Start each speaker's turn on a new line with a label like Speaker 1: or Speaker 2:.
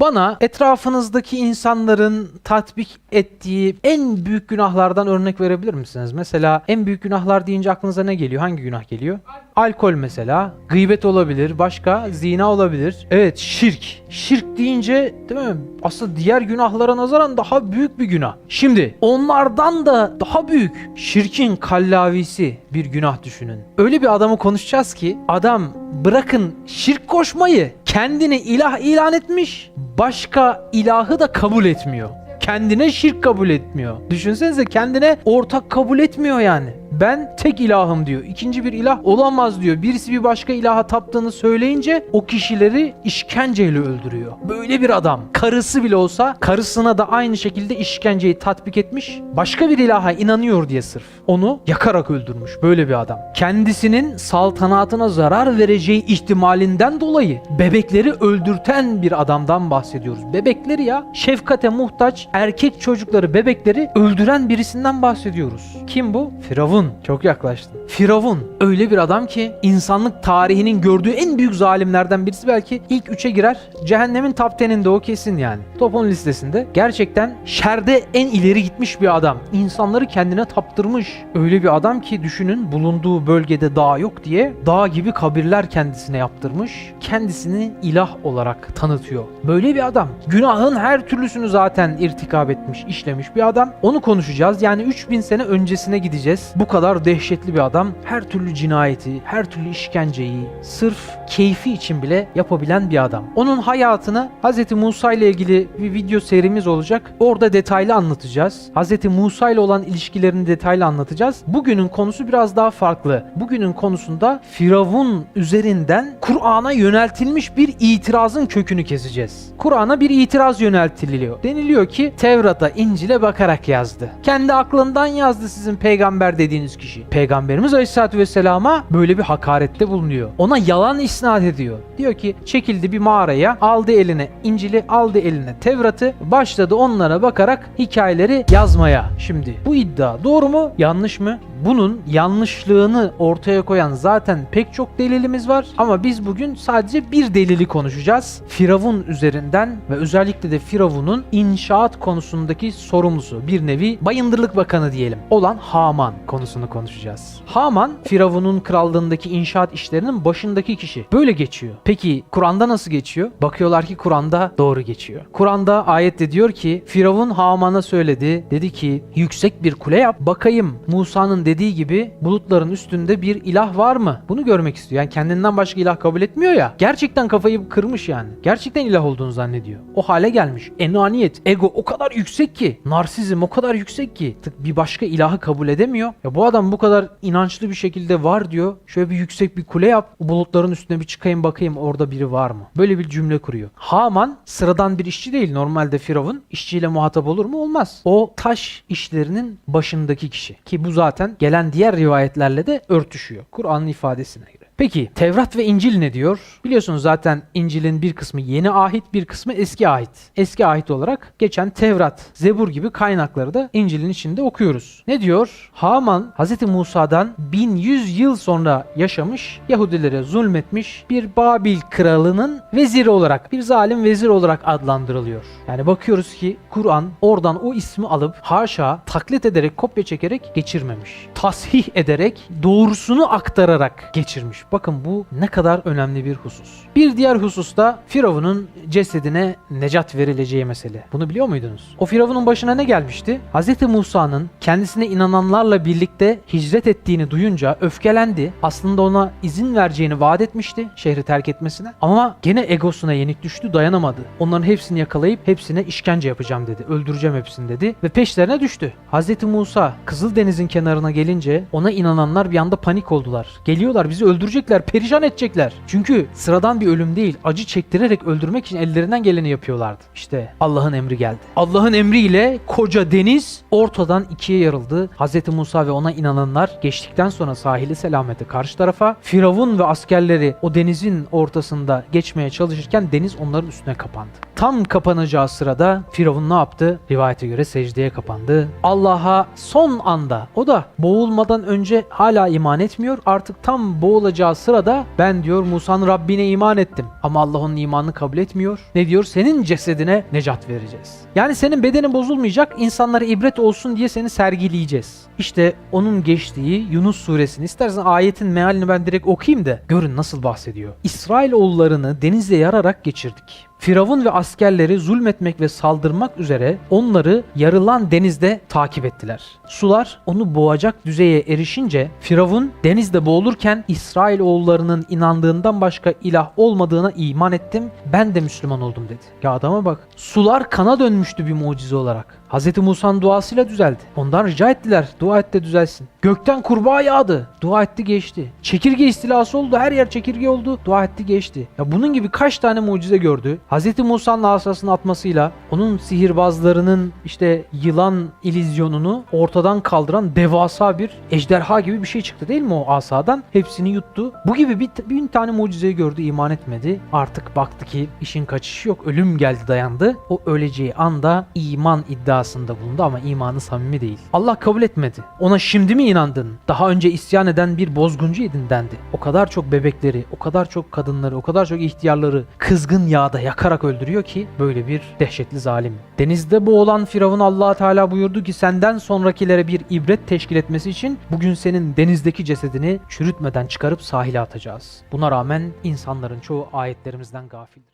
Speaker 1: Bana etrafınızdaki insanların tatbik ettiği en büyük günahlardan örnek verebilir misiniz? Mesela en büyük günahlar deyince aklınıza ne geliyor? Hangi günah geliyor? Alkol mesela, gıybet olabilir, başka zina olabilir. Evet, şirk. Şirk deyince değil mi? Aslında diğer günahlara nazaran daha büyük bir günah. Şimdi onlardan da daha büyük şirkin kallavisi bir günah düşünün. Öyle bir adamı konuşacağız ki adam bırakın şirk koşmayı kendini ilah ilan etmiş, başka ilahı da kabul etmiyor. Kendine şirk kabul etmiyor. Düşünsenize kendine ortak kabul etmiyor yani. Ben tek ilahım diyor. İkinci bir ilah olamaz diyor. Birisi bir başka ilaha taptığını söyleyince o kişileri işkenceyle öldürüyor. Böyle bir adam. Karısı bile olsa karısına da aynı şekilde işkenceyi tatbik etmiş. Başka bir ilaha inanıyor diye sırf. Onu yakarak öldürmüş. Böyle bir adam. Kendisinin saltanatına zarar vereceği ihtimalinden dolayı bebekleri öldürten bir adamdan bahsediyoruz. Bebekleri ya şefkate muhtaç erkek çocukları bebekleri öldüren birisinden bahsediyoruz. Kim bu? Firavun. Çok yaklaştın. Firavun öyle bir adam ki insanlık tarihinin gördüğü en büyük zalimlerden birisi belki ilk üçe girer. Cehennemin top 10'inde o kesin yani. Top 10 listesinde. Gerçekten şerde en ileri gitmiş bir adam. İnsanları kendine taptırmış. Öyle bir adam ki düşünün bulunduğu bölgede dağ yok diye dağ gibi kabirler kendisine yaptırmış. Kendisini ilah olarak tanıtıyor. Böyle bir adam. Günahın her türlüsünü zaten irtikab etmiş, işlemiş bir adam. Onu konuşacağız. Yani 3000 sene öncesine gideceğiz. Bu kadar dehşetli bir adam her türlü cinayeti, her türlü işkenceyi sırf keyfi için bile yapabilen bir adam. Onun hayatını Hz. Musa ile ilgili bir video serimiz olacak. Orada detaylı anlatacağız. Hz. Musa ile olan ilişkilerini detaylı anlatacağız. Bugünün konusu biraz daha farklı. Bugünün konusunda Firavun üzerinden Kur'an'a yöneltilmiş bir itirazın kökünü keseceğiz. Kur'an'a bir itiraz yöneltiliyor. Deniliyor ki Tevrat'a, İncil'e bakarak yazdı. Kendi aklından yazdı sizin peygamber dediğiniz kişi. Peygamberimiz Aleyhisselatü Vesselam'a böyle bir hakarette bulunuyor. Ona yalan isnat ediyor. Diyor ki çekildi bir mağaraya, aldı eline İncil'i, aldı eline Tevrat'ı, başladı onlara bakarak hikayeleri yazmaya. Şimdi bu iddia doğru mu, yanlış mı? Bunun yanlışlığını ortaya koyan zaten pek çok delilimiz var ama biz bugün sadece bir delili konuşacağız. Firavun üzerinden ve özellikle de Firavun'un inşaat konusundaki sorumlusu, bir nevi bayındırlık bakanı diyelim olan Haman konusunu konuşacağız. Haman Firavun'un krallığındaki inşaat işlerinin başındaki kişi. Böyle geçiyor. Peki Kur'an'da nasıl geçiyor? Bakıyorlar ki Kur'an'da doğru geçiyor. Kur'an'da ayette diyor ki Firavun Haman'a söyledi. Dedi ki yüksek bir kule yap bakayım Musa'nın dediği gibi bulutların üstünde bir ilah var mı? Bunu görmek istiyor. Yani kendinden başka ilah kabul etmiyor ya. Gerçekten kafayı kırmış yani. Gerçekten ilah olduğunu zannediyor. O hale gelmiş. Enaniyet, ego o kadar yüksek ki. Narsizm o kadar yüksek ki. Tık bir başka ilahı kabul edemiyor. Ya bu adam bu kadar inançlı bir şekilde var diyor. Şöyle bir yüksek bir kule yap. O bulutların üstüne bir çıkayım bakayım orada biri var mı? Böyle bir cümle kuruyor. Haman sıradan bir işçi değil. Normalde Firavun işçiyle muhatap olur mu? Olmaz. O taş işlerinin başındaki kişi. Ki bu zaten gelen diğer rivayetlerle de örtüşüyor. Kur'an'ın ifadesine. Peki Tevrat ve İncil ne diyor? Biliyorsunuz zaten İncil'in bir kısmı yeni ahit, bir kısmı eski ahit. Eski ahit olarak geçen Tevrat, Zebur gibi kaynakları da İncil'in içinde okuyoruz. Ne diyor? Haman Hz. Musa'dan 1100 yıl sonra yaşamış, Yahudilere zulmetmiş bir Babil kralının veziri olarak, bir zalim vezir olarak adlandırılıyor. Yani bakıyoruz ki Kur'an oradan o ismi alıp haşa taklit ederek, kopya çekerek geçirmemiş. Tasih ederek, doğrusunu aktararak geçirmiş. Bakın bu ne kadar önemli bir husus. Bir diğer husus da Firavun'un cesedine necat verileceği mesele. Bunu biliyor muydunuz? O Firavun'un başına ne gelmişti? Hz. Musa'nın kendisine inananlarla birlikte hicret ettiğini duyunca öfkelendi. Aslında ona izin vereceğini vaat etmişti şehri terk etmesine. Ama gene egosuna yenik düştü dayanamadı. Onların hepsini yakalayıp hepsine işkence yapacağım dedi. Öldüreceğim hepsini dedi. Ve peşlerine düştü. Hz. Musa Kızıldeniz'in kenarına gelince ona inananlar bir anda panik oldular. Geliyorlar bizi öldürecekler, perişan edecekler. Çünkü sıradan bir ölüm değil, acı çektirerek öldürmek için ellerinden geleni yapıyorlardı. İşte Allah'ın emri geldi. Allah'ın emriyle koca deniz ortadan ikiye yarıldı. Hz. Musa ve ona inananlar geçtikten sonra sahili selamete karşı tarafa Firavun ve askerleri o denizin ortasında geçmeye çalışırken deniz onların üstüne kapandı. Tam kapanacağı sırada Firavun ne yaptı? Rivayete göre secdeye kapandı. Allah'a son anda o da boğulmadan önce hala iman etmiyor. Artık tam boğulacağı sırada ben diyor Musa'nın Rabbine iman ettim. Ama Allah onun imanını kabul etmiyor. Ne diyor? Senin cesedine necat vereceğiz. Yani senin bedenin bozulmayacak. insanlara ibret olsun diye seni sergileyeceğiz. İşte onun geçtiği Yunus suresini istersen ayetin mealini ben direkt okuyayım da görün nasıl bahsediyor. İsrailoğullarını denizde yararak geçirdik. Firavun ve askerleri zulmetmek ve saldırmak üzere onları yarılan denizde takip ettiler. Sular onu boğacak düzeye erişince Firavun denizde boğulurken İsrail oğullarının inandığından başka ilah olmadığına iman ettim. Ben de Müslüman oldum dedi. Ya adama bak. Sular kana dönmüştü bir mucize olarak. Hz. Musa'nın duasıyla düzeldi. Ondan rica ettiler. Dua et de düzelsin. Gökten kurbağa yağdı. Dua etti geçti. Çekirge istilası oldu. Her yer çekirge oldu. Dua etti geçti. Ya bunun gibi kaç tane mucize gördü. Hz. Musa'nın asasını atmasıyla onun sihirbazlarının işte yılan ilizyonunu ortadan kaldıran devasa bir ejderha gibi bir şey çıktı değil mi o asadan? Hepsini yuttu. Bu gibi bir, bin tane mucizeyi gördü iman etmedi. Artık baktı ki işin kaçışı yok. Ölüm geldi dayandı. O öleceği anda iman iddiasında bulundu ama imanı samimi değil. Allah kabul etmedi. Ona şimdi mi inandın? Daha önce isyan eden bir bozguncu idin dendi. O kadar çok bebekleri, o kadar çok kadınları, o kadar çok ihtiyarları kızgın yağda yakarak öldürüyor ki böyle bir dehşetli zalim. Denizde boğulan Firavun Allah Teala buyurdu ki senden sonrakilere bir ibret teşkil etmesi için bugün senin denizdeki cesedini çürütmeden çıkarıp sahile atacağız. Buna rağmen insanların çoğu ayetlerimizden gafildir.